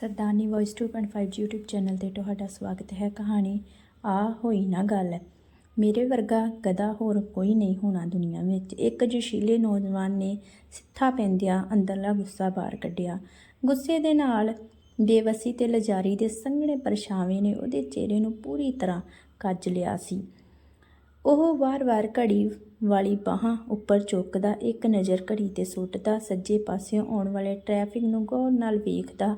ਸਰਦਾਰਨੀ voice 2.5 YouTube channel ਤੇ ਤੁਹਾਡਾ ਸਵਾਗਤ ਹੈ। ਕਹਾਣੀ ਆ ਹੋਈ ਨਾ ਗੱਲ। ਮੇਰੇ ਵਰਗਾ ਗਧਾ ਹੋਰ ਕੋਈ ਨਹੀਂ ਹੋਣਾ ਦੁਨੀਆ ਵਿੱਚ। ਇੱਕ ਜਸ਼ੀਲੇ ਨੌਜਵਾਨ ਨੇ ਸਿੱਥਾ ਪੈਂਦਿਆਂ ਅੰਦਰਲਾ ਗੁੱਸਾ ਬਾਹਰ ਕੱਢਿਆ। ਗੁੱਸੇ ਦੇ ਨਾਲ ਬੇਵਸੀ ਤੇ ਲਜਾਰੀ ਦੇ ਸੰਘਣੇ ਪਰਛਾਵੇਂ ਨੇ ਉਹਦੇ ਚਿਹਰੇ ਨੂੰ ਪੂਰੀ ਤਰ੍ਹਾਂ ਕੱਜ ਲਿਆ ਸੀ। ਉਹ ਵਾਰ-ਵਾਰ ਘੜੀ ਵਾਲੀ ਬਾਹਾਂ ਉੱਪਰ ਚੁੱਕਦਾ, ਇੱਕ ਨਜ਼ਰ ਘੜੀ ਤੇ ਸੁੱਟਦਾ, ਸੱਜੇ ਪਾਸਿਓਂ ਆਉਣ ਵਾਲੇ ਟ੍ਰੈਫਿਕ ਨੂੰ ਗੌਰ ਨਾਲ ਵੇਖਦਾ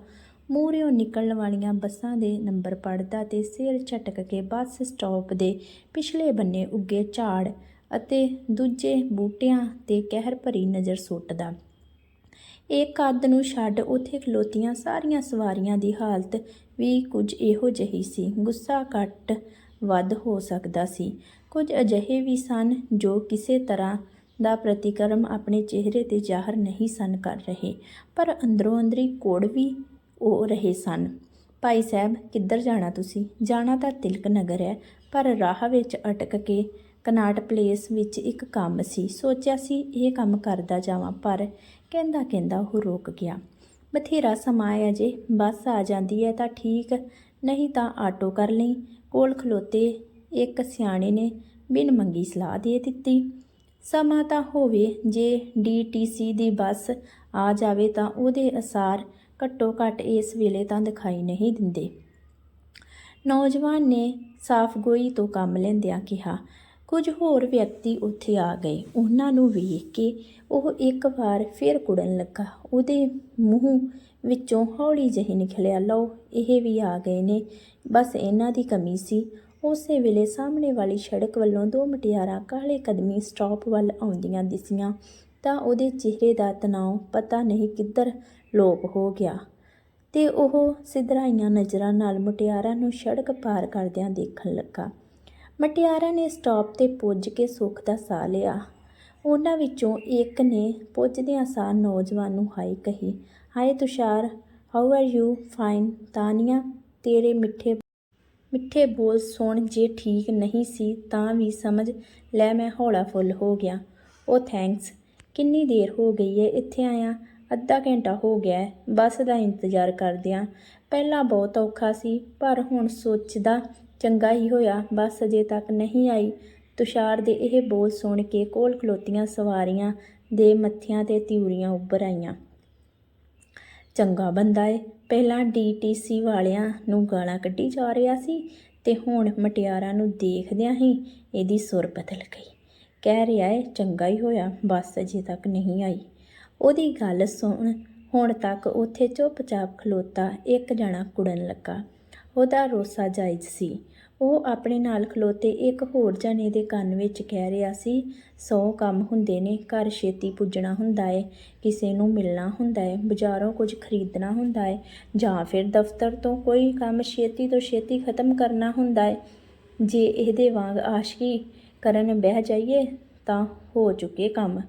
ਮੂਹਰਿਓਂ ਨਿਕਲਣ ਵਾਲੀਆਂ ਬੱਸਾਂ ਦੇ ਨੰਬਰ ਪੜਦਾ ਤੇ ਸਿਰ ਝਟਕ ਕੇ ਬੱਸ ਸਟਾਪ ਦੇ ਪਿਛਲੇ ਬੰਨੇ ਉੱਗੇ ਝਾੜ ਅਤੇ ਦੂਜੇ ਬੂਟਿਆਂ ਤੇ ਕਹਿਰ ਭਰੀ ਨਜ਼ਰ ਸੁੱਟਦਾ। ਇਹ ਕੱਦ ਨੂੰ ਛੱਡ ਉੱਥੇ ਖਲੋਤੀਆਂ ਸਾਰੀਆਂ ਸਵਾਰੀਆਂ ਦੀ ਹਾਲਤ ਵੀ ਕੁਝ ਇਹੋ ਜਿਹੀ ਸੀ। ਗੁੱਸਾ ਘੱਟ ਵੱਧ ਹੋ ਸਕਦਾ ਸੀ। ਕੁਝ ਅਜਿਹੇ ਵੀ ਸਨ ਜੋ ਕਿਸੇ ਤਰ੍ਹਾਂ ਦਾ ਪ੍ਰਤੀਕਰਮ ਆਪਣੇ ਚਿਹਰੇ ਤੇ ਜ਼ਾਹਰ ਨਹੀਂ ਸਨ ਕਰ ਰਹੇ। ਪਰ ਅੰਦਰੋਂ ਅੰਦਰੀ ਕੋੜ ਵੀ ਉਹ ਰਹੇ ਸਨ। ਭਾਈ ਸਾਹਿਬ, ਕਿੱਧਰ ਜਾਣਾ ਤੁਸੀਂ? ਜਾਣਾ ਤਾਂ ਤਿਲਕ ਨਗਰ ਹੈ, ਪਰ ਰਾਹ ਵਿੱਚ ਅਟਕ ਕੇ ਕਨਾਟ ਪਲੇਸ ਵਿੱਚ ਇੱਕ ਕੰਮ ਸੀ। ਸੋਚਿਆ ਸੀ, ਇਹ ਕੰਮ ਕਰਦਾ ਜਾਵਾਂ, ਪਰ ਕਹਿੰਦਾ ਕਹਿੰਦਾ ਉਹ ਰੁਕ ਗਿਆ। ਬਥੇਰਾ ਸਮਾਂ ਹੈ ਜੇ ਬੱਸ ਆ ਜਾਂਦੀ ਹੈ ਤਾਂ ਠੀਕ, ਨਹੀਂ ਤਾਂ ਆਟੋ ਕਰ ਲਈ। ਕੋਲ ਖਲੋਤੇ ਇੱਕ ਸਿਆਣੇ ਨੇ ਬਿਨ ਮੰਗੀ ਸਲਾਹ ਦੇ ਦਿੱਤੀ। ਸਮਾਂ ਤਾਂ ਹੋਵੇ, ਜੇ ਡੀਟੀਸੀ ਦੀ ਬੱਸ ਆ ਜਾਵੇ ਤਾਂ ਉਹਦੇ ਅਸਾਰ ਘੱਟੋ ਘੱਟ ਇਸ ਵੇਲੇ ਤਾਂ ਦਿਖਾਈ ਨਹੀਂ ਦਿੰਦੇ। ਨੌਜਵਾਨ ਨੇ ਸਾਫ਼ ਗੋਈ ਤੋਂ ਕੰਮ ਲੈਂਦਿਆਂ ਕਿਹਾ, ਕੁਝ ਹੋਰ ਵਿਅਕਤੀ ਉੱਥੇ ਆ ਗਏ। ਉਹਨਾਂ ਨੂੰ ਵੇਖ ਕੇ ਉਹ ਇੱਕ ਵਾਰ ਫਿਰ ਕੁੜਨ ਲੱਗਾ। ਉਹਦੇ ਮੂੰਹ ਵਿੱਚੋਂ ਹੌਲੀ ਜਿਹੀ ਨਿਕਲਿਆ, ਲਓ, ਇਹ ਵੀ ਆ ਗਏ ਨੇ। ਬਸ ਇਹਨਾਂ ਦੀ ਕਮੀ ਸੀ। ਉਸੇ ਵੇਲੇ ਸਾਹਮਣੇ ਵਾਲੀ ਸੜਕ ਵੱਲੋਂ ਦੋ ਮਟਿਆਰਾਂ ਕਾਲੇ ਕਦਮੀ ਸਟਾਪ ਵੱਲ ਆਉਂਦੀਆਂ ਦਿਸੀਆਂ, ਤਾਂ ਉਹਦੇ ਚਿਹਰੇ ਦਾ ਤਣਾਅ ਪਤਾ ਨਹੀਂ ਕਿੱਧਰ ਲੋਪ ਹੋ ਗਿਆ ਤੇ ਉਹ ਸਿਧਰਾਈਆਂ ਨਜ਼ਰਾਂ ਨਾਲ ਮੁਟਿਆਰਾਂ ਨੂੰ ਸੜਕ ਪਾਰ ਕਰਦਿਆਂ ਦੇਖਣ ਲੱਗਾ। ਮਟਿਆਰਾਂ ਨੇ ਸਟਾਪ ਤੇ ਪੁੱਜ ਕੇ ਸੁੱਖ ਦਾ ਸਾਹ ਲਿਆ। ਉਹਨਾਂ ਵਿੱਚੋਂ ਇੱਕ ਨੇ ਪੁੱਜਦਿਆਂ ਸਾਹ ਨੌਜਵਾਨ ਨੂੰ ਹਾਈ ਕਹੀ, hi Tushar how are you fine Tania, ਤੇਰੇ ਮਿੱਠੇ ਮਿੱਠੇ ਬੋਲ ਸੁਣ ਜੇ ਠੀਕ ਨਹੀਂ ਸੀ ਤਾਂ ਵੀ ਸਮਝ, ਲੈ ਮੈਂ ਹੌਲਾ ਫੁੱਲ ਹੋ ਗਿਆ। ਉਹ ਥੈਂਕਸ ਕਿੰਨੀ ਦੇਰ ਹੋ ਗਈ ਏ ਇੱਥੇ ਆਇਆ? ਅੱਧਾ ਘੰਟਾ ਹੋ ਗਿਆ ਬੱਸ ਦਾ ਇੰਤਜ਼ਾਰ ਕਰਦਿਆਂ। ਪਹਿਲਾਂ ਬਹੁਤ ਔਖਾ ਸੀ, ਪਰ ਹੁਣ ਸੋਚਦਾ ਚੰਗਾ ਹੀ ਹੋਇਆ, ਬੱਸ ਅਜੇ ਤੱਕ ਨਹੀਂ ਆਈ। ਤੁਸ਼ਾਰ ਦੇ ਇਹ ਬੋਲ ਸੁਣ ਕੇ ਕੋਲ ਖਲੋਤੀਆਂ ਸਵਾਰੀਆਂ ਦੇ ਮੱਥਿਆਂ ਤੇ ਤਿਉੜੀਆਂ ਉੱਭਰ ਆਈਆਂ। ਚੰਗਾ ਬੰਦਾ ਏ, ਪਹਿਲਾਂ ਡੀਟੀਸੀ ਵਾਲਿਆਂ ਨੂੰ ਗਾਲਾਂ ਕੱਢੀ ਜਾ ਰਿਹਾ ਸੀ ਤੇ ਹੁਣ ਮਟਿਆਰਾਂ ਨੂੰ ਦੇਖਦਿਆਂ ਹੀ ਇਹਦੀ ਸੁਰ ਬਦਲ ਗਈ ਕਹਿ ਰਿਹਾ ਏ, ਚੰਗਾ ਹੀ ਹੋਇਆ, ਬੱਸ ਅਜੇ ਤੱਕ ਨਹੀਂ ਆਈ। ਉਹਦੀ ਗੱਲ ਸੁਣ, ਹੁਣ ਤੱਕ ਉੱਥੇ ਚੁੱਪਚਾਪ ਖਲੋਤਾ ਇੱਕ ਜਣਾ ਕੁੜਨ ਲੱਗਾ। ਉਹਦਾ ਰੋਸਾ ਜਾਇਜ਼ ਸੀ। ਉਹ ਆਪਣੇ ਨਾਲ ਖਲੋਤੇ ਇੱਕ ਹੋਰ ਜਣੇ ਦੇ ਕੰਨ ਵਿੱਚ ਕਹਿ ਰਿਹਾ ਸੀ, ਸੌ ਕੰਮ ਹੁੰਦੇ ਨੇ, ਘਰ ਛੇਤੀ ਪੁੱਜਣਾ ਹੁੰਦਾ ਏ, ਕਿਸੇ ਨੂੰ ਮਿਲਣਾ ਹੁੰਦਾ ਏ, ਬਾਜ਼ਾਰੋਂ ਕੁਝ ਖਰੀਦਣਾ ਹੁੰਦਾ ਏ, ਜਾਂ ਫਿਰ ਦਫ਼ਤਰ ਤੋਂ ਕੋਈ ਕੰਮ ਛੇਤੀ ਤੋਂ ਛੇਤੀ ਖਤਮ ਕਰਨਾ ਹੁੰਦਾ ਏ। ਜੇ ਇਹਦੇ ਵਾਂਗ ਆਸ਼ਕੀ ਕਰਨ ਬਹਿ ਜਾਈਏ, ਤਾਂ ਹੋ ਚੁੱਕੇ ਕੰਮ।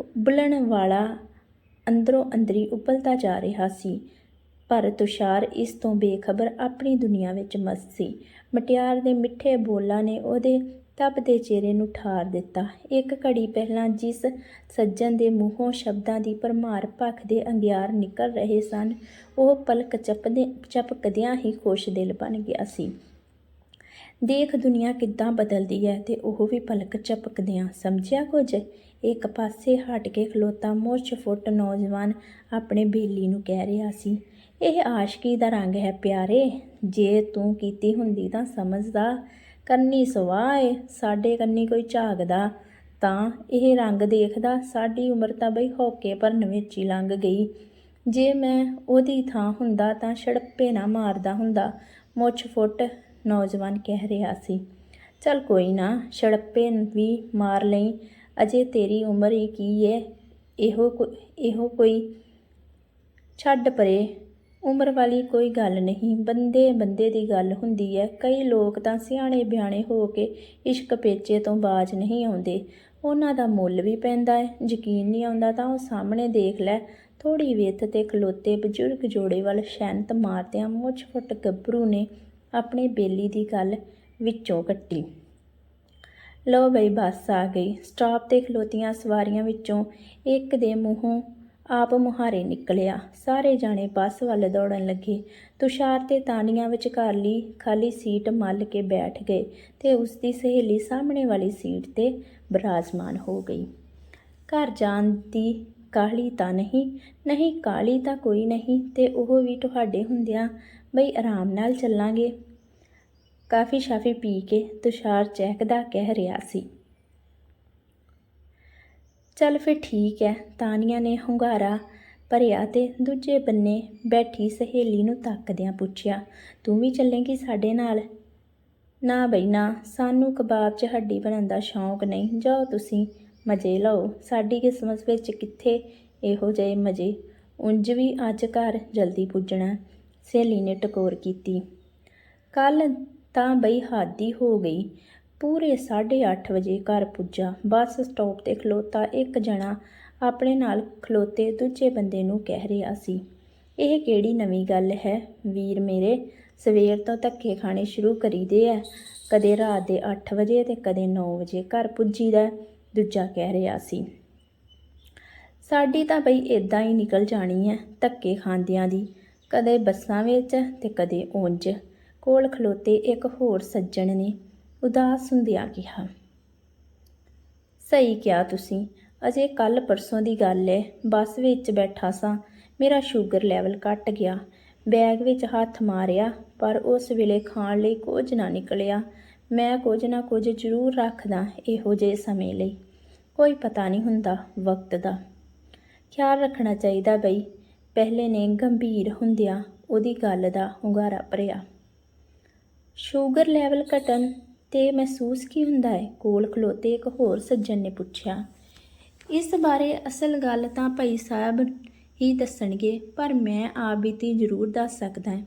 ਉਬਲਣ ਵਾਲਾ ਅੰਦਰੋਂ ਅੰਦਰੀ ਉਬਲਦਾ ਜਾ ਰਿਹਾ ਸੀ। ਪਰ ਤੁਸ਼ਾਰ ਇਸ ਤੋਂ ਬੇਖਬਰ ਆਪਣੀ ਦੁਨੀਆ ਵਿੱਚ ਮਸਤ ਸੀ। ਮਟਿਆਰ ਦੇ ਮਿੱਠੇ ਬੋਲਾਂ ਨੇ ਉਹਦੇ ਤਪਦੇ ਚਿਹਰੇ ਨੂੰ ਠਾਰ ਦਿੱਤਾ। ਇੱਕ ਘੜੀ ਪਹਿਲਾਂ ਜਿਸ ਸੱਜਣ ਦੇ ਮੂੰਹੋਂ ਸ਼ਬਦਾਂ ਦੀ ਭਰਮਾਰ ਭਖਦੇ ਅੰਗਿਆਰ ਨਿਕਲ ਰਹੇ ਸਨ, ਉਹ ਪਲਕ ਚਪਦੇ ਚਪਕਦਿਆਂ ਹੀ ਖੁਸ਼ ਦਿਲ ਬਣ ਗਿਆ ਸੀ। ਦੇਖ ਦੁਨੀਆ ਕਿੱਦਾਂ ਬਦਲਦੀ ਹੈ ਤੇ ਉਹ ਵੀ ਪਲਕ ਚਪਕਦਿਆਂ। ਸਮਝਿਆ ਕੁਝ? ਇੱਕ ਪਾਸੇ ਹਟ ਕੇ ਖਲੋਤਾ ਮੁੱਛ ਫੁੱਟ ਨੌਜਵਾਨ ਆਪਣੇ ਬੇਲੀ ਨੂੰ ਕਹਿ ਰਿਹਾ ਸੀ, ਇਹ ਆਸ਼ਕੀ ਦਾ ਰੰਗ ਹੈ ਪਿਆਰੇ, ਜੇ ਤੂੰ ਕੀਤੀ ਹੁੰਦੀ ਤਾਂ ਸਮਝਦਾ। ਕੰਨੀ ਸਵਾਏ ਸਾਡੇ ਕੰਨੀ ਕੋਈ ਝਾਕਦਾ। ਤਾਂ ਇਹ ਰੰਗ ਦੇਖਦਾ ਸਾਡੀ ਉਮਰ ਤਾਂ ਬਈ ਹੋਕੇ ਭਰਨ ਵਿੱਚ ਹੀ ਲੰਘ ਗਈ। ਜੇ ਮੈਂ ਉਹਦੀ ਥਾਂ ਹੁੰਦਾ ਤਾਂ ਛੜੱਪੇ ਨਾ ਮਾਰਦਾ ਹੁੰਦਾ। ਮੁੱਛ ਫੁੱਟ ਨੌਜਵਾਨ ਕਹਿ ਰਿਹਾ ਸੀ, ਚਲ ਕੋਈ ਨਾ ਛੜੱਪੇ ਵੀ ਮਾਰ ਲਈ। ਅਜੇ ਤੇਰੀ ਉਮਰ ਹੀ ਕੀ ਏ? ਇਹੋ ਕੋ- ਇਹੋ ਕੋਈ ਛੱਡ ਪਰੇ। ਉਮਰ ਵਾਲੀ ਕੋਈ ਗੱਲ ਨਹੀਂ। ਬੰਦੇ ਬੰਦੇ ਦੀ ਗੱਲ ਹੁੰਦੀ ਹੈ ਕਈ ਲੋਕ ਤਾਂ ਸਿਆਣੇ ਬਿਆਣੇ ਹੋ ਕੇ ਇਸ਼ਕ ਪੇਚੇ ਤੋਂ ਬਾਜ ਨਹੀਂ ਆਉਂਦੇ। ਉਹਨਾਂ ਦਾ ਮੁੱਲ ਵੀ ਪੈਂਦਾ ਹੈ ਯਕੀਨ ਨਹੀਂ ਆਉਂਦਾ ਤਾਂ ਉਹ ਸਾਹਮਣੇ ਦੇਖ ਲੈ। ਥੋੜੀ ਵੇਥ ਤੇ ਖਲੋਤੇ ਬਜ਼ੁਰਗ ਜੋੜੇ ਵੱਲ ਸ਼ੈਂਤ ਮਾਰਦਿਆਂ ਮੁੱਛ ਫੁੱਟ ਗੱਭਰੂ ਨੇ ਆਪਣੀ ਬੇਲੀ ਦੀ ਗੱਲ ਵਿੱਚੋਂ ਕੱਟੀ। ਲਓ ਬਈ ਬੱਸ ਆ ਗਈ। ਸਟਾਪ ਤੇ ਖਲੋਤੀਆਂ ਸਵਾਰੀਆਂ ਵਿੱਚੋਂ ਇੱਕ ਦੇ ਮੂੰਹੋਂ ਆਪ ਮੁਹਾਰੇ ਨਿਕਲਿਆ। ਸਾਰੇ ਜਾਣੇ ਬੱਸ ਵੱਲ ਦੌੜਨ ਲੱਗੇ। ਤੁਸ਼ਾਰ ਤੇ ਤਾਨੀਆਂ ਵਿਚਕਾਰ ਲਈ ਖਾਲੀ ਸੀਟ ਮੱਲ ਕੇ ਬੈਠ ਗਏ ਤੇ ਉਸ ਦੀ ਸਹੇਲੀ ਸਾਹਮਣੇ ਵਾਲੀ ਸੀਟ ਤੇ ਬਰਾਜ਼ਮਾਨ ਹੋ ਗਈ। ਘਰ ਜਾਣ ਦੀ ਕਾਹਲੀ ਤਾਂ ਨਹੀਂ ਨਹੀਂ ਕਾਹਲੀ ਤਾਂ ਕੋਈ ਨਹੀਂ ਤੇ ਉਹ ਵੀ ਤੁਹਾਡੇ ਹੁੰਦਿਆਂ ਬਈ ਆਰਾਮ ਨਾਲ ਚੱਲਾਂਗੇ। ਕਾਫੀ ਸ਼ਾਫੀ ਪੀ ਕੇ ਤੁਸ਼ਾਰ ਚਹਿਕਦਾ ਕਹਿ ਰਿਹਾ ਸੀ। ਚੱਲ ਫਿਰ ਠੀਕ ਹੈ ਤਾਨੀਆ ਨੇ ਹੁੰਗਾਰਾ ਭਰਿਆ ਤੇ ਦੂਜੇ ਬੰਨੇ ਬੈਠੀ ਸਹੇਲੀ ਨੂੰ ਤੱਕਦਿਆਂ ਪੁੱਛਿਆ, ਤੂੰ ਵੀ ਚੱਲੇਂਗੀ ਸਾਡੇ ਨਾਲ? ਨਾ ਬਈ, ਨਾ, ਸਾਨੂੰ ਕਬਾਬ 'ਚ ਹੱਡੀ ਬਣਨ ਦਾ ਸ਼ੌਂਕ ਨਹੀਂ, ਜਾਓ ਤੁਸੀਂ, ਮਜ਼ੇ ਲਓ, ਸਾਡੀ ਕਿਸਮਤ ਵਿੱਚ ਕਿੱਥੇ ਇਹੋ ਜਿਹੇ ਮਜ਼ੇ? ਉਂਝ ਵੀ ਅੱਜ ਘਰ ਜਲਦੀ ਪੁੱਜਣਾ, ਸਹੇਲੀ ਨੇ ਟਕੋਰ ਕੀਤੀ। ਕੱਲ ਤਾਂ ਬਈ ਹਾਦੀ ਹੋ ਗਈ। ਪੂਰੇ 8:30 ਵਜੇ ਘਰ ਪੁੱਜਾ। ਬੱਸ ਸਟਾਪ ਤੇ ਖਲੋਤਾ ਇੱਕ ਜਣਾ ਆਪਣੇ ਨਾਲ ਖਲੋਤੇ ਦੂਜੇ ਬੰਦੇ ਨੂੰ ਕਹਿ ਰਿਹਾ ਸੀ, ਇਹ ਕਿਹੜੀ ਨਵੀਂ ਗੱਲ ਹੈ? ਵੀਰ ਮੇਰੇ, ਸਵੇਰ ਤੋਂ ਧੱਕੇ ਖਾਣੇ ਸ਼ੁਰੂ ਕਰੀਦੇ ਐ। ਕਦੇ ਰਾਤ ਦੇ 8 ਵਜੇ ਤੇ ਕਦੇ 9 ਵਜੇ ਘਰ ਪੁੱਜੀਦਾ ਦੂਜਾ ਕਹਿ ਰਿਹਾ ਸੀ। ਸਾਡੀ ਤਾਂ ਬਈ ਇਦਾਂ ਹੀ ਨਿਕਲ ਜਾਣੀ ਐ, ਧੱਕੇ ਖਾਂਦਿਆਂ ਦੀ। ਕਦੇ ਬੱਸਾਂ ਵਿੱਚ ਤੇ ਕਦੇ ਉਂਝ। ਕੋਲ ਖਲੋਤੇ ਇੱਕ ਹੋਰ ਸੱਜਣ ਨੇ ਉਦਾਸ ਹੁੰਦਿਆਂ ਕਿਹਾ, ਸਹੀ ਕਿਹਾ ਤੁਸੀਂ, ਅਜੇ ਕੱਲ ਪਰਸੋਂ ਦੀ ਗੱਲ ਹੈ ਬੱਸ ਵਿੱਚ ਬੈਠਾ ਸਾਂ, ਮੇਰਾ ਸ਼ੂਗਰ ਲੈਵਲ ਘਟ ਗਿਆ, ਬੈਗ ਵਿੱਚ ਹੱਥ ਮਾਰਿਆ, ਪਰ ਉਸ ਵੇਲੇ ਖਾਣ ਲਈ ਕੁਝ ਨਾ ਨਿਕਲਿਆ, ਮੈਂ ਕੁਝ ਨਾ ਕੁਝ ਜ਼ਰੂਰ ਰੱਖਦਾ ਇਹੋ ਜਿਹੇ ਸਮੇਂ ਲਈ, ਕੋਈ ਪਤਾ ਨਹੀਂ ਹੁੰਦਾ ਵਕਤ ਦਾ। ਖਿਆਲ ਰੱਖਣਾ ਚਾਹੀਦਾ ਬਈ, ਪਹਿਲੇ ਨੇ ਗੰਭੀਰ ਹੁੰਦਿਆਂ ਉਹਦੀ ਗੱਲ ਦਾ ਹੁੰਗਾਰਾ ਭਰਿਆ। ਸ਼ੂਗਰ ਲੈਵਲ ਘਟਣ ਤੇ ਮਹਿਸੂਸ ਕੀ ਹੁੰਦਾ ਹੈ? ਕੋਲ ਖਲੋਤੇ ਇੱਕ ਹੋਰ ਸੱਜਣ ਨੇ ਪੁੱਛਿਆ, ਇਸ ਬਾਰੇ ਅਸਲ ਗੱਲ ਤਾਂ ਭਾਈ ਸਾਹਿਬ ਹੀ ਦੱਸਣਗੇ, ਪਰ ਮੈਂ ਆਪ ਬੀਤੀ ਜ਼ਰੂਰ ਦੱਸ ਸਕਦਾ ਹਾਂ।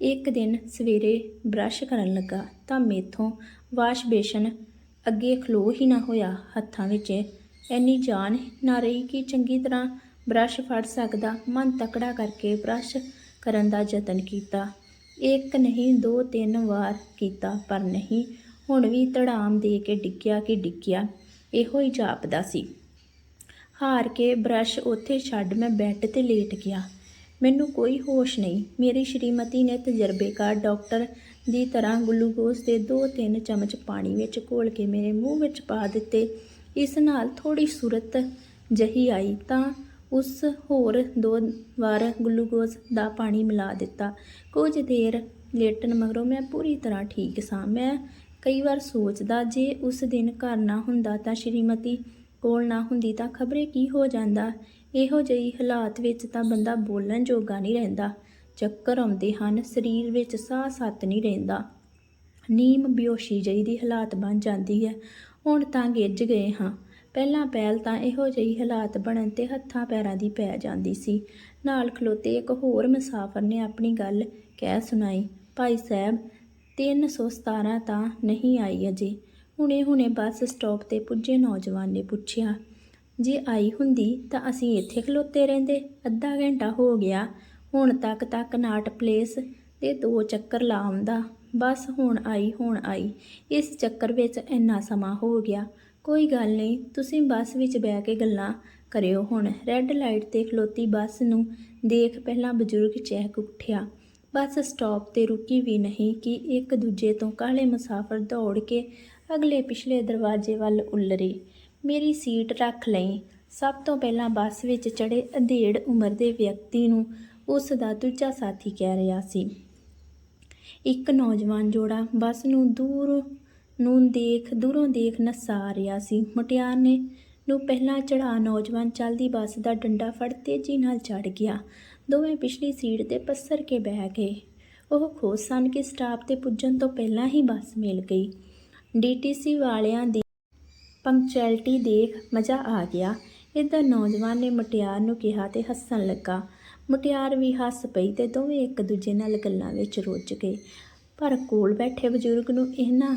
ਇੱਕ ਦਿਨ ਸਵੇਰੇ ਬ੍ਰਸ਼ ਕਰਨ ਲੱਗਾ ਤਾਂ ਮੇਥੋਂ ਵਾਸ਼ ਬੇਸ਼ਨ ਅੱਗੇ ਖਲੋ ਹੀ ਨਾ ਹੋਇਆ। ਹੱਥਾਂ ਵਿੱਚ ਇੰਨੀ ਜਾਨ ਨਾ ਰਹੀ ਕਿ ਚੰਗੀ ਤਰ੍ਹਾਂ ਬ੍ਰਸ਼ ਫੜ ਸਕਦਾ। ਮਨ ਤਕੜਾ ਕਰਕੇ ਬ੍ਰਸ਼ ਕਰਨ ਦਾ ਯਤਨ ਕੀਤਾ। ਇੱਕ ਨਹੀਂ, ਦੋ, ਤਿੰਨ ਵਾਰ ਕੀਤਾ, ਪਰ ਨਹੀਂ। ਹੁਣ ਵੀ ਧੜਾਮ ਦੇ ਕੇ ਡਿੱਗਿਆ ਕਿ ਡਿੱਗਿਆ, ਇਹੋ ਹੀ ਜਾਪਦਾ ਸੀ। ਹਾਰ ਕੇ ਬ੍ਰਸ਼ ਉੱਥੇ ਛੱਡ ਮੈਂ ਬੈੱਡ ਤੇ ਲੇਟ ਗਿਆ। ਮੈਨੂੰ ਕੋਈ ਹੋਸ਼ ਨਹੀਂ। ਮੇਰੀ ਸ਼੍ਰੀਮਤੀ ਨੇ ਤਜਰਬੇਕਾਰ ਡਾਕਟਰ ਦੀ ਤਰ੍ਹਾਂ ਗਲੂਕੋਜ਼ ਦੇ 2-3 ਚਮਚ ਪਾਣੀ ਵਿੱਚ ਘੋਲ ਕੇ ਮੇਰੇ ਮੂੰਹ ਵਿੱਚ ਪਾ ਦਿੱਤੇ। ਇਸ ਨਾਲ ਥੋੜੀ ਸੂਰਤ ਜਹੀ ਆਈ ਤਾਂ ਉਸ ਹੋਰ ਦੋ ਵਾਰ ਗਲੂਕੋਜ਼ ਦਾ ਪਾਣੀ ਮਿਲਾ ਦਿੱਤਾ। ਕੁਝ ਦੇਰ ਲੇਟਣ ਮਗਰੋਂ ਮੈਂ ਪੂਰੀ ਤਰ੍ਹਾਂ ਠੀਕ ਸਾਂ। ਮੈਂ ਕਈ ਵਾਰ ਸੋਚਦਾ, ਜੇ ਉਸ ਦਿਨ ਘਰ ਨਾ ਹੁੰਦਾ ਤਾਂ ਸ਼੍ਰੀਮਤੀ ਕੋਲ ਨਾ ਹੁੰਦੀ ਤਾਂ ਖਬਰੇ ਕੀ ਹੋ ਜਾਂਦਾ? ਇਹੋ ਜਿਹੀ ਹਾਲਾਤ ਵਿੱਚ ਤਾਂ ਬੰਦਾ ਬੋਲਣ ਜੋਗਾ ਨਹੀਂ ਰਹਿੰਦਾ। ਚੱਕਰ ਆਉਂਦੇ ਹਨ, ਸਰੀਰ ਵਿੱਚ ਸਾਹ ਸੱਤ ਨਹੀਂ ਰਹਿੰਦਾ। ਨੀਮ ਬਿਓਸ਼ੀ ਜਿਹੀ ਦੀ ਹਾਲਾਤ ਬਣ ਜਾਂਦੀ ਹੈ। ਹੁਣ ਤਾਂ ਗਿੱਜ ਗਏ ਹਾਂ। ਪਹਿਲਾਂ ਪਹਿਲ ਤਾਂ ਇਹੋ ਜਿਹੀ ਹਾਲਾਤ ਬਣਨ ਤੇ ਹੱਥਾਂ ਪੈਰਾਂ ਦੀ ਪੈ ਜਾਂਦੀ ਸੀ। ਨਾਲ ਖਲੋਤੇ ਇੱਕ ਹੋਰ ਮੁਸਾਫਰ ਨੇ ਆਪਣੀ ਗੱਲ ਕਹਿ ਸੁਣਾਈ, ਭਾਈ ਸਾਹਿਬ 317 ਤਾਂ ਨਹੀਂ ਆਈ ਅਜੇ। ਹੁਣੇ ਹੁਣੇ ਬੱਸ ਸਟਾਪ ਤੇ ਪੁੱਜੇ ਨੌਜਵਾਨ ਨੇ ਪੁੱਛਿਆ, ਜੇ ਆਈ ਹੁੰਦੀ ਤਾਂ ਅਸੀਂ ਇੱਥੇ ਖਲੋਤੇ ਰਹਿੰਦੇ, ਅੱਧਾ ਘੰਟਾ ਹੋ ਗਿਆ, ਹੁਣ ਤੱਕ ਤੱਕ ਨਾਟ ਪਲੇਸ ਤੇ ਦੋ ਚੱਕਰ ਲਾ ਆਉਂਦਾ ਬਸ ਹੁਣ ਆਈ ਹੁਣ ਆਈ, ਇਸ ਚੱਕਰ ਵਿੱਚ ਇੰਨਾ ਸਮਾਂ ਹੋ ਗਿਆ। ਕੋਈ ਗੱਲ ਨਹੀਂ, ਤੁਸੀਂ ਬੱਸ ਵਿੱਚ ਬਹਿ ਕੇ ਗੱਲਾਂ ਕਰਿਓ ਹੁਣ। ਰੈੱਡ ਲਾਈਟ ਤੇ ਖਲੋਤੀ ਬੱਸ ਨੂੰ ਦੇਖ ਪਹਿਲਾਂ ਬਜ਼ੁਰਗ ਚਹਿਕ ਉੱਠਿਆ। ਬੱਸ ਸਟਾਪ ਤੇ ਰੁਕੀ ਵੀ ਨਹੀਂ ਕਿ ਇੱਕ ਦੂਜੇ ਤੋਂ ਕਾਲੇ ਮੁਸਾਫਰ ਦੌੜ ਕੇ ਅਗਲੇ ਪਿਛਲੇ ਦਰਵਾਜ਼ੇ ਵੱਲ ਉੱਲਰੇ। ਮੇਰੀ ਸੀਟ ਰੱਖ ਲਈ। ਸਭ ਤੋਂ ਪਹਿਲਾਂ ਬੱਸ ਵਿੱਚ ਚੜੇ ਅਧੇੜ ਉਮਰ ਦੇ ਵਿਅਕਤੀ ਨੂੰ ਉਸ ਦਾ ਦੂਜਾ ਸਾਥੀ ਕਹਿ ਰਿਹਾ ਸੀ। ਇੱਕ ਨੌਜਵਾਨ ਜੋੜਾ ਬੱਸ ਨੂੰ ਦੂਰ ਨੂੰ ਦੇਖ, ਦੂਰੋਂ ਦੇਖ ਨਸਾ ਰਿਹਾ ਸੀ। ਮੁਟਿਆਰ ਨੇ ਨੂੰ ਪਹਿਲਾਂ ਚੜਾ ਨੌਜਵਾਨ ਚੱਲਦੀ ਬੱਸ ਦਾ ਡੰਡਾ ਫੜ ਤੇਜ਼ੀ ਨਾਲ ਚੜ ਗਿਆ। ਦੋਵੇਂ ਪਿਛਲੀ ਸੀਟ ਤੇ ਪੱਸਰ ਕੇ ਬਹਿ ਗਏ। ਉਹ ਖੁਸ਼ ਸਨ ਕਿ ਸਟਾਪ ਤੇ ਪੁੱਜਣ ਤੋਂ ਪਹਿਲਾਂ ਹੀ ਬੱਸ ਮਿਲ ਗਈ। ਡੀਟੀਸੀ ਵਾਲਿਆਂ ਦੀ ਪੰਕਚੁਅਲਿਟੀ ਦੇਖ ਮਜ਼ਾ ਆ ਗਿਆ। ਇੱਧਰ ਨੌਜਵਾਨ ਨੇ ਮੁਟਿਆਰ ਨੂੰ ਕਿਹਾ ਤੇ ਹੱਸਣ ਲੱਗਾ। ਮੁਟਿਆਰ ਵੀ ਹੱਸ ਪਈ ਤੇ ਦੋਵੇਂ ਇੱਕ ਦੂਜੇ ਨਾਲ ਗੱਲਾਂ ਵਿੱਚ ਰੁੱਝ ਗਏ। ਪਰ ਕੋਲ ਬੈਠੇ ਬਜ਼ੁਰਗ ਨੂੰ ਇਹਨਾਂ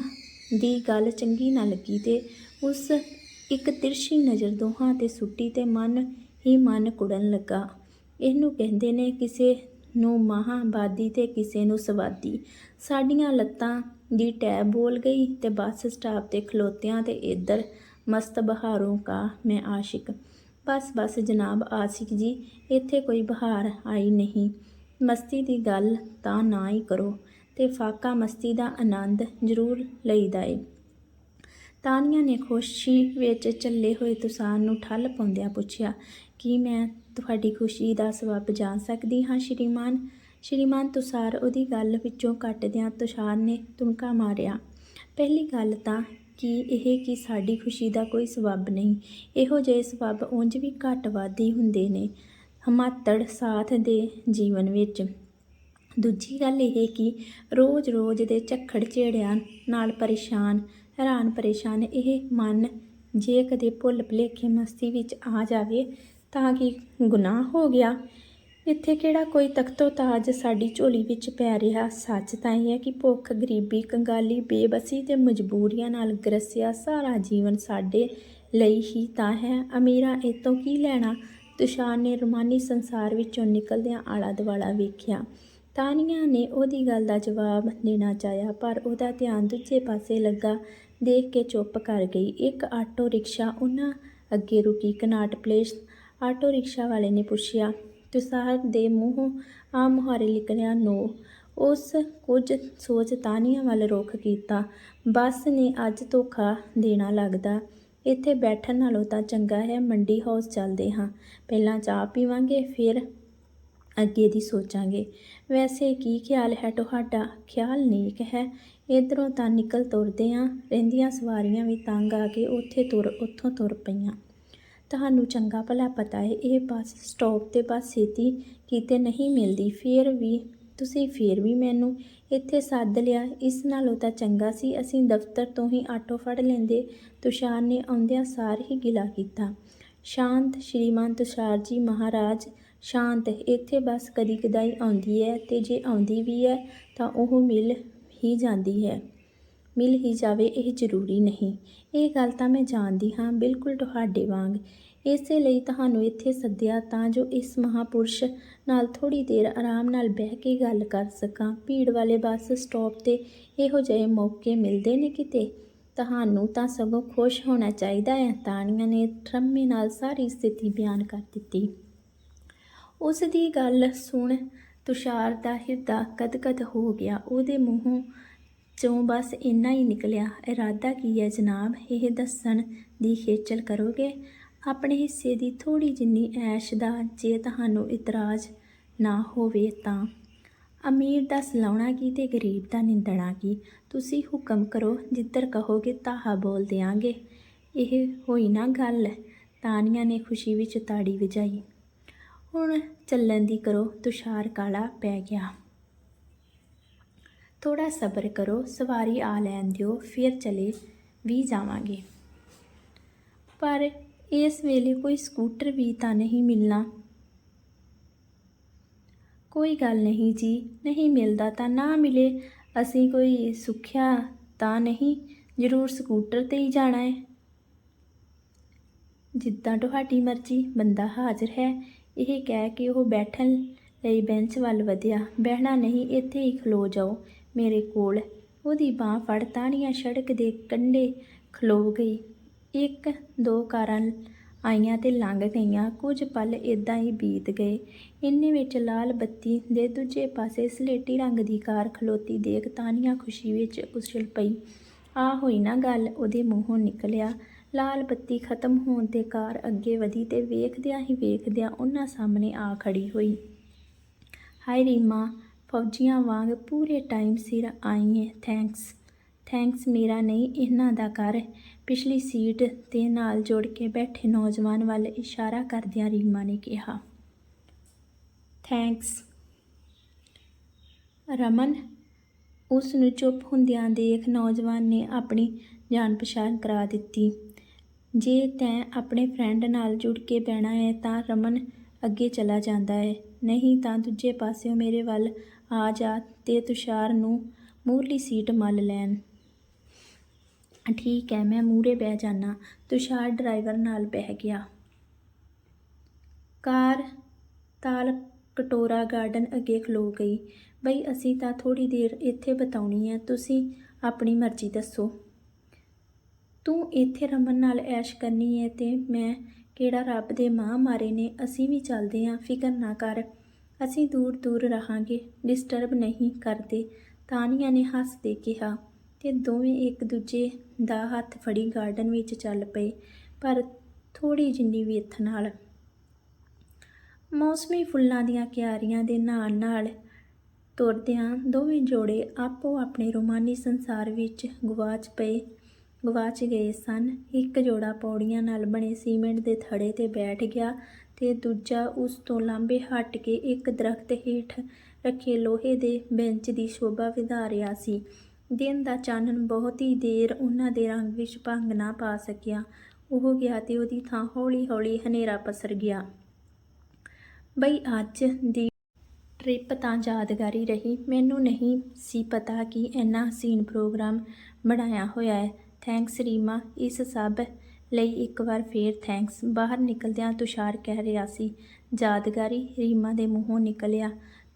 ਦੀ ਗੱਲ ਚੰਗੀ ਨਾ ਲੱਗੀ ਤੇ ਉਸ ਇੱਕ ਤਿਰਛੀ ਨਜ਼ਰ ਦੋਹਾਂ ਤੇ ਸੁੱਟੀ ਤੇ ਮਨ ਹੀ ਮਨ ਕੁੜਨ ਲੱਗਾ। ਇਹਨੂੰ ਕਹਿੰਦੇ ਨੇ ਕਿਸੇ ਨੂੰ ਮਹਾਂਬਾਦੀ ਤੇ ਕਿਸੇ ਨੂੰ ਸਵਾਦੀ। ਸਾਡੀਆਂ ਲੱਤਾਂ ਦੀ ਟੈਬ ਬੋਲ ਗਈ ਤੇ ਬੱਸ ਸਟਾਪ ਤੇ ਖਲੋਤਿਆਂ ਤੇ ਇੱਧਰ ਮਸਤ ਬਹਾਰੋਂ ਕਾ ਮੈਂ ਆਸ਼ਿਕ। ਬਸ ਬਸ, ਜਨਾਬ ਆਸਿਕ ਜੀ, ਇੱਥੇ ਕੋਈ ਬਹਾਰ ਆਈ ਨਹੀਂ। ਮਸਤੀ ਦੀ ਗੱਲ ਤਾਂ ਨਾ ਹੀ ਕਰੋ। ਤੇ ਫਾਕਾ ਮਸਤੀ ਦਾ ਆਨੰਦ ਜ਼ਰੂਰ ਲਈਦਾ ਏ। ਤਾਨੀਆਂ ਨੇ ਖੁਸ਼ੀ ਵਿੱਚ ਚੱਲੇ ਹੋਏ ਤੁਸਾਨ ਨੂੰ ਠੱਲ ਪਾਉਂਦਿਆਂ ਪੁੱਛਿਆ, ਕੀ ਮੈਂ ਤੁਹਾਡੀ ਖੁਸ਼ੀ ਦਾ ਸਬਬ ਜਾਣ ਸਕਦੀ ਹਾਂ ਸ਼੍ਰੀਮਾਨ? ਸ਼੍ਰੀਮਾਨ ਤੁਸਾਰ ਉਹਦੀ ਗੱਲ ਵਿੱਚੋਂ ਕੱਟਦਿਆਂ ਤੁਸ਼ਾਰ ਨੇ ਤੁਮਕਾ ਮਾਰਿਆ, ਪਹਿਲੀ ਗੱਲ ਤਾਂ ਕਿ ਇਹ ਕਿ ਸਾਡੀ ਖੁਸ਼ੀ ਦਾ ਕੋਈ ਸਬਬ ਨਹੀਂ, ਇਹੋ ਜਿਹੇ ਸਬਬ ਉਂਝ ਵੀ ਘੱਟ ਵੱਧ ਹੁੰਦੇ ਨੇ ਹਮਾਤੜ ਸਾਥ ਦੇ ਜੀਵਨ ਵਿੱਚ। ਦੂਜੀ ਗੱਲ ਇਹ ਕਿ ਰੋਜ਼-ਰੋਜ਼ ਦੇ ਝੱਖੜ ਝੇੜਿਆਂ ਨਾਲ ਪਰੇਸ਼ਾਨ, ਹੈਰਾਨ ਪਰੇਸ਼ਾਨ ਇਹ ਮਨ ਜੇ ਕਦੇ ਭੁੱਲ ਭੁਲੇਖੇ ਮਸਤੀ ਵਿੱਚ ਆ ਜਾਵੇ ਤਾਂ ਕਿ ਗੁਨਾਹ ਹੋ ਗਿਆ? ਇੱਥੇ ਕਿਹੜਾ ਕੋਈ ਤਖਤੋ ਤਾਜ ਸਾਡੀ ਝੋਲੀ ਵਿੱਚ ਪੈ ਰਿਹਾ? ਸੱਚ ਤਾਂ ਇਹ ਹੈ ਕਿ ਭੁੱਖ, ਗਰੀਬੀ, ਕੰਗਾਲੀ, ਬੇਬਸੀ ਤੇ ਮਜਬੂਰੀਆਂ ਨਾਲ ਗਰਸਿਆ ਸਾਰਾ ਜੀਵਨ ਸਾਡੇ ਲਈ ਹੀ ਤਾਂ ਹੈ। ਅਮੀਰਾਂ ਇਹ ਕੀ ਲੈਣਾ? ਤੁਸ਼ਾਰ ਨੇ ਰੁਮਾਨੀ ਸੰਸਾਰ ਵਿੱਚੋਂ ਨਿਕਲਦਿਆਂ ਆਲਾ ਦੁਆਲਾ ਵੇਖਿਆ। ਤਾਨੀਆ ਨੇ ਉਹਦੀ ਗੱਲ ਦਾ ਜਵਾਬ ਦੇਣਾ ਚਾਹਿਆ, ਪਰ ਉਹਦਾ ਧਿਆਨ ਦੂਜੇ ਪਾਸੇ ਲੱਗਾ, ਦੇਖ ਕੇ ਚੁੱਪ ਕਰ ਗਈ। ਇੱਕ ਆਟੋ ਰਿਕਸ਼ਾ ਉਹਨਾਂ ਅੱਗੇ ਰੁਕੀ ਕਨਾਟ ਪਲੇਸ। ਆਟੋ ਰਿਕਸ਼ਾ ਵਾਲੇ ਨੇ ਪੁੱਛਿਆ, ਤੁਸਾਰ ਦੇ ਮੂੰਹੋਂ ਆ ਮੁਹਾਰੇ ਨਿਕਲਿਆ ਨੋ। ਉਸ ਕੁਝ ਸੋਚ ਤਾਨੀਆਂ ਵੱਲ ਰੁਖ ਕੀਤਾ। ਬੱਸ ਨੇ ਅੱਜ ਧੋਖਾ ਦੇਣਾ ਲੱਗਦਾ। ਇੱਥੇ ਬੈਠਣ ਨਾਲੋਂ ਤਾਂ ਚੰਗਾ ਹੈ, ਮੰਡੀ ਹਾਊਸ ਚੱਲਦੇ ਹਾਂ। ਪਹਿਲਾਂ ਚਾਹ ਪੀਵਾਂਗੇ, ਫਿਰ ਅੱਗੇ ਦੀ ਸੋਚਾਂਗੇ। ਵੈਸੇ ਕੀ ਖਿਆਲ ਹੈ ਤੁਹਾਡਾ? ਖਿਆਲ ਨੇਕ ਹੈ। ਇਧਰੋਂ ਤਾਂ ਨਿਕਲ ਤੁਰਦੇ ਆਂ। ਰਹਿੰਦੀਆਂ ਸਵਾਰੀਆਂ ਵੀ ਤੰਗ ਆ ਕੇ ਉੱਥੇ ਤੁਰ, ਉੱਥੋਂ ਤੁਰ ਪਈਆਂ। ਤੁਹਾਨੂੰ ਚੰਗਾ ਭਲਾ ਪਤਾ ਹੈ ਇਹ ਬੱਸ ਸਟਾਪ ਤੇ ਬੱਸ ਛੇਤੀ ਕਿਤੇ ਨਹੀਂ ਮਿਲਦੀ। ਫੇਰ ਵੀ, ਤੁਸੀਂ ਫੇਰ ਵੀ ਮੈਨੂੰ ਇੱਥੇ ਸੱਦ ਲਿਆ। ਇਸ ਨਾਲੋਂ ਤਾਂ ਚੰਗਾ ਸੀ, ਅਸੀਂ ਦਫ਼ਤਰ ਤੋਂ ਹੀ ਆਟੋ ਫੜ ਲੈਂਦੇ। ਤੁਸ਼ਾਰ ਨੇ ਆਉਂਦਿਆਂ ਸਾਰ ਹੀ ਗਿਲਾ ਕੀਤਾ। ਸ਼ਾਂਤ, ਸ਼੍ਰੀਮਾਨ ਤੁਸ਼ਾਰ ਜੀ ਮਹਾਰਾਜ ਸ਼ਾਂਤ, ਇੱਥੇ ਬਸ ਕਦੀ ਕਦਾਈ ਆਉਂਦੀ ਹੈ ਤੇ ਜੇ ਆਉਂਦੀ ਵੀ ਹੈ ਤਾਂ ਉਹ ਮਿਲ ਹੀ ਜਾਂਦੀ ਹੈ। ਮਿਲ ਹੀ ਜਾਵੇ ਇਹ ਜ਼ਰੂਰੀ ਨਹੀਂ। ਇਹ ਗੱਲ ਤਾਂ ਮੈਂ ਜਾਣਦੀ ਹਾਂ, ਬਿਲਕੁਲ ਤੁਹਾਡੇ ਵਾਂਗ। ਇਸੇ ਲਈ ਤੁਹਾਨੂੰ ਇੱਥੇ ਸੱਦਿਆ ਤਾਂ ਜੋ ਇਸ ਮਹਾਪੁਰਸ਼ ਨਾਲ ਥੋੜੀ ਦੇਰ ਆਰਾਮ ਨਾਲ ਬਹਿ ਕੇ ਗੱਲ ਕਰ ਸਕਾਂ। ਭੀੜ ਵਾਲੇ ਬੱਸ ਸਟਾਪ ਤੇ ਇਹੋ ਜਿਹੇ ਮੌਕੇ ਮਿਲਦੇ ਨੇ ਕਿਤੇ? ਤੁਹਾਨੂੰ ਤਾਂ ਸਗੋਂ ਖੁਸ਼ ਹੋਣਾ ਚਾਹੀਦਾ ਹੈ। ਤਾਣੀਆਂ ਨੇ ਠਰਮੇ ਨਾਲ ਸਾਰੀ ਸਥਿਤੀ ਬਿਆਨ ਕਰ ਦਿੱਤੀ। ਉਸ ਦੀ ਗੱਲ ਸੁਣ ਤੁਸ਼ਾਰ ਦਾ ਹਿਰਦਾ ਕਦਕਦ ਹੋ ਗਿਆ। ਉਹਦੇ ਮੂੰਹੋਂ ਚੋਂ ਬਸ ਇੰਨਾ ਹੀ ਨਿਕਲਿਆ, ਇਰਾਦਾ ਕੀ ਹੈ ਜਨਾਬ? ਇਹ ਦੱਸਣ ਦੀ ਖੇਚਲ ਕਰੋਗੇ? ਆਪਣੇ ਹਿੱਸੇ ਦੀ ਥੋੜੀ ਜਿੰਨੀ ਐਸ਼ ਦਾ ਜੇ ਤੁਹਾਨੂੰ ਇਤਰਾਜ਼ ਨਾ ਹੋਵੇ ਤਾਂ। ਅਮੀਰ ਦਾ ਸਲਾਉਣਾ ਕੀ ਤੇ ਗਰੀਬ ਦਾ ਨਿੰਦਣਾ ਕੀ? ਤੁਸੀਂ ਹੁਕਮ ਕਰੋ, ਜਿੱਧਰ ਕਹੋਗੇ ਤਾਹਾ ਬੋਲ ਦਿਆਂਗੇ। ਇਹ ਹੋਈ ਨਾ ਗੱਲ। ਤਾਨੀਆਂ ਨੇ ਖੁਸ਼ੀ ਵਿੱਚ ਤਾੜੀ ਵਜਾਈ। ਹੁਣ ਚੱਲਣ ਦੀ ਕਰੋ, ਤੁਸ਼ਾਰ ਕਾਲਾ ਪੈ ਗਿਆ। ਥੋੜਾ ਸਬਰ ਕਰੋ, ਸਵਾਰੀ ਆ ਲੈਣ ਦਿਓ, ਫਿਰ ਚਲੇ ਵੀ ਜਾਵਾਂਗੇ। ਪਰ ਇਸ ਵੇਲੇ ਕੋਈ ਸਕੂਟਰ ਵੀ ਤਾਂ ਨਹੀਂ ਮਿਲਣਾ। ਕੋਈ ਗੱਲ ਨਹੀਂ ਜੀ, ਨਹੀਂ ਮਿਲਦਾ ਤਾਂ ਨਾ ਮਿਲੇ। ਅਸੀਂ ਕੋਈ ਸੁੱਖਿਆ ਤਾਂ ਨਹੀਂ, ਜ਼ਰੂਰ ਸਕੂਟਰ ਤੇ ਹੀ ਜਾਣਾ ਹੈ। ਜਿੱਦਾਂ ਤੁਹਾਡੀ ਮਰਜ਼ੀ, ਬੰਦਾ ਹਾਜ਼ਰ ਹੈ। ਇਹ ਕਹਿ ਕੇ ਉਹ ਬੈਠਣ ਲਈ ਬੈਂਚ ਵੱਲ ਵਧਿਆ। ਬਹਿਣਾ ਨਹੀਂ, ਇੱਥੇ ਹੀ ਖਲੋ ਜਾਓ ਮੇਰੇ ਕੋਲ। ਉਹਦੀ ਬਾਹ ਫੜ ਤਾਣੀਆਂ ਸੜਕ ਦੇ ਕੰਢੇ ਖਲੋ ਗਈ। ਇੱਕ ਦੋ ਕਾਰਾਂ ਆਈਆਂ ਤੇ ਲੰਘ ਗਈਆਂ। ਕੁਝ ਪਲ ਇਦਾਂ ਹੀ ਬੀਤ ਗਏ। ਇੰਨੇ ਵਿੱਚ ਲਾਲ ਬੱਤੀ ਦੇ ਦੂਜੇ ਪਾਸੇ ਸਲੇਟੀ ਰੰਗ ਦੀ ਕਾਰ ਖਲੋਤੀ ਦੇਖ ਤਾਨੀਆਂ ਖੁਸ਼ੀ ਵਿੱਚ ਉਛਲ ਪਈ। ਆ ਹੋਈ ਨਾ ਗੱਲ। ਉਹਦੇ ਮੂੰਹੋਂ ਨਿਕਲਿਆ। ਲਾਲ ਬੱਤੀ ਖਤਮ ਹੋਣ ਤੇ ਕਾਰ ਅੱਗੇ ਵਧੀ ਤੇ ਵੇਖਦਿਆਂ ਹੀ ਵੇਖਦਿਆਂ ਉਹਨਾਂ ਸਾਹਮਣੇ ਆ ਖੜੀ ਹੋਈ। ਹਾਏ ਰੀਮਾ ਫੌਜੀਆਂ ਵਾਂਗ ਪੂਰੇ ਟਾਈਮ ਸਿਰ ਆਈ ਹੈ ਥੈਂਕਸ। ਥੈਂਕਸ ਮੇਰਾ ਨਹੀਂ, ਇਹਨਾਂ ਦਾ ਕਰ ਪਿਛਲੀ ਸੀਟ ਦੇ ਨਾਲ ਜੋੜ ਕੇ ਬੈਠੇ ਨੌਜਵਾਨ ਵੱਲ ਇਸ਼ਾਰਾ ਕਰਦਿਆਂ ਰੀਮਾ ਨੇ ਕਿਹਾ, ਥੈਂਕਸ। ਰਮਨ, ਉਸ ਨੂੰ ਚੁੱਪ ਹੁੰਦਿਆਂ ਦੇਖ ਨੌਜਵਾਨ ਨੇ ਆਪਣੀ ਜਾਣ ਪਛਾਣ ਕਰਾ ਦਿੱਤੀ। ਜੇ ਤੈਂ ਆਪਣੇ ਫਰੈਂਡ ਨਾਲ ਜੁੜ ਕੇ ਬਹਿਣਾ ਹੈ ਤਾਂ ਰਮਨ ਅੱਗੇ ਚਲਾ ਜਾਂਦਾ ਹੈ। ਨਹੀਂ ਤਾਂ ਦੂਜੇ ਪਾਸਿਓਂ ਮੇਰੇ ਵੱਲ ਆ ਜਾ ਤੇ ਤੁਸ਼ਾਰ ਨੂੰ ਮੂਹਰਲੀ ਸੀਟ ਮੱਲ ਲੈਣ। ਠੀਕ ਹੈ, ਮੈਂ ਮੂਹਰੇ ਬਹਿ ਜਾਣਾ ਤੁਸ਼ਾਰ ਡਰਾਈਵਰ ਨਾਲ ਬਹਿ ਗਿਆ। ਕਾਰ ਤਾਲ ਕਟੋਰਾ ਗਾਰਡਨ ਅੱਗੇ ਖਲੋ ਗਈ। ਬਈ, ਅਸੀਂ ਤਾਂ ਥੋੜੀ ਦੇਰ ਇੱਥੇ ਬਿਤਾਉਣੀ ਹੈ। ਤੁਸੀਂ ਆਪਣੀ ਮਰਜ਼ੀ ਦੱਸੋ। ਤੂੰ ਇੱਥੇ ਰਮਨ ਨਾਲ ਐਸ਼ ਕਰਨੀ ਹੈ ਤੇ ਮੈਂ ਕਿਹੜਾ ਰੱਬ ਦੇ ਮਾਂ ਮਾਰੇ ਨੇ, ਅਸੀਂ ਵੀ ਚੱਲਦੇ ਆਂ, ਫਿਕਰ ਨਾ ਕਰ। ਅਸੀਂ ਦੂਰ ਦੂਰ ਰਹਾਂਗੇ ਡਿਸਟਰਬ ਨਹੀਂ ਕਰਦੇ। ਤਾਨੀਆਂ ਨੇ ਹੱਸਦੇ ਕਿਹਾ ਤੇ ਦੋਵੇਂ ਇੱਕ ਦੂਜੇ ਦਾ ਹੱਥ ਫੜੀ ਗਾਰਡਨ ਵਿੱਚ ਚੱਲ ਪਏ, ਪਰ ਥੋੜੀ ਜਿੰਨੀ ਵੀ ਇੱਥ ਨਾਲ। ਮੌਸਮੀ ਫੁੱਲਾਂ ਦੀਆਂ ਕਿਆਰੀਆਂ ਦੇ ਨਾਲ ਨਾਲ ਤੁਰਦਿਆਂ ਦੋਵੇਂ ਜੋੜੇ ਆਪੋ ਆਪਣੇ ਰੋਮਾਨੀ ਸੰਸਾਰ ਵਿੱਚ ਗਵਾਚ ਪਏ। ਗਵਾਚ ਗਏ ਸਨ। ਇੱਕ ਜੋੜਾ ਪੌੜੀਆਂ ਨਾਲ ਬਣੇ ਸੀਮੈਂਟ ਦੇ ਥੜੇ ਤੇ ਬੈਠ ਗਿਆ ਤੇ ਦੂਜਾ ਉਸ ਤੋਂ ਲਾਂਬੇ ਹਟ ਕੇ ਇੱਕ ਦਰਖਤ ਹੇਠ ਰੱਖੇ ਲੋਹੇ ਦੇ ਬੈਂਚ ਦੀ ਸ਼ੋਭਾ ਵਧਾ ਰਿਹਾ ਸੀ। ਦਿਨ ਦਾ ਚਾਨਣ ਬਹੁਤ ਹੀ ਦੇਰ ਉਹਨਾਂ ਦੇ ਰੰਗ ਵਿੱਚ ਭੰਗ ਨਾ ਪਾ ਸਕਿਆ। ਉਹ ਗਿਆ ਤੇ ਉਹਦੀ ਥਾਂ ਹੌਲੀ-ਹੌਲੀ ਹਨੇਰਾ ਪਸਰ ਗਿਆ। ਬਈ, ਅੱਜ ਦੀ ਟ੍ਰਿਪ ਤਾਂ ਯਾਦਗਾਰੀ ਰਹੀ। ਮੈਨੂੰ ਨਹੀਂ ਸੀ ਪਤਾ ਕਿ ਇੰਨਾ ਹਸੀਨ ਪ੍ਰੋਗਰਾਮ ਬਣਾਇਆ ਹੋਇਆ ਹੈ। ਥੈਂਕਸ ਰੀਮਾ ਇਸ ਸਭ ਲਈ ਇੱਕ ਵਾਰ ਫੇਰ ਥੈਂਕਸ ਬਾਹਰ ਨਿਕਲਦਿਆਂ ਤੁਸ਼ਾਰ ਕਹਿ ਰਿਹਾ ਸੀ, ਯਾਦਗਾਰੀ? ਰੀਮਾ ਦੇ ਮੂੰਹੋਂ ਨਿਕਲਿਆ।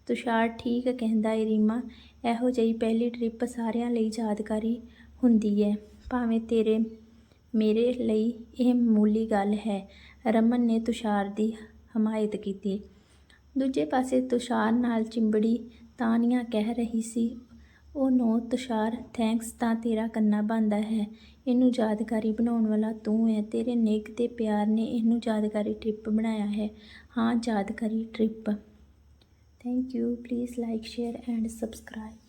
ਤੁਸ਼ਾਰ ਠੀਕ ਕਹਿੰਦਾ ਏ, ਰੀਮਾ, ਇਹੋ ਜਿਹੀ ਪਹਿਲੀ ਟ੍ਰਿਪ ਸਾਰਿਆਂ ਲਈ ਯਾਦਗਾਰੀ ਹੁੰਦੀ ਹੈ ਭਾਵੇਂ ਤੇਰੇ, ਮੇਰੇ ਲਈ ਇਹ ਮਾਮੂਲੀ ਗੱਲ ਹੈ। ਰਮਨ ਨੇ ਤੁਸ਼ਾਰ ਦੀ ਹਮਾਇਤ ਕੀਤੀ। ਦੂਜੇ ਪਾਸੇ ਤੁਸ਼ਾਰ ਨਾਲ ਚਿੰਬੜੀ ਤਾਨੀਆਂ ਕਹਿ ਰਹੀ ਸੀ ਉਹ ਨੋ ਤੁਸ਼ਾਰ, ਥੈਂਕਸ, ਤਾਂ ਤੇਰਾ ਕਰਨਾ ਬਣਦਾ ਹੈ। ਇਹਨੂੰ ਯਾਦਗਾਰੀ ਬਣਾਉਣ ਵਾਲਾ ਤੂੰ ਹੈ। ਤੇਰੇ ਨਿੱਘ ਤੇ ਪਿਆਰ ਨੇ ਇਹਨੂੰ ਯਾਦਗਾਰੀ ਟ੍ਰਿਪ ਬਣਾਇਆ ਹੈ। ਹਾਂ, ਯਾਦਗਾਰੀ trip. Thank you. Please like, share and subscribe.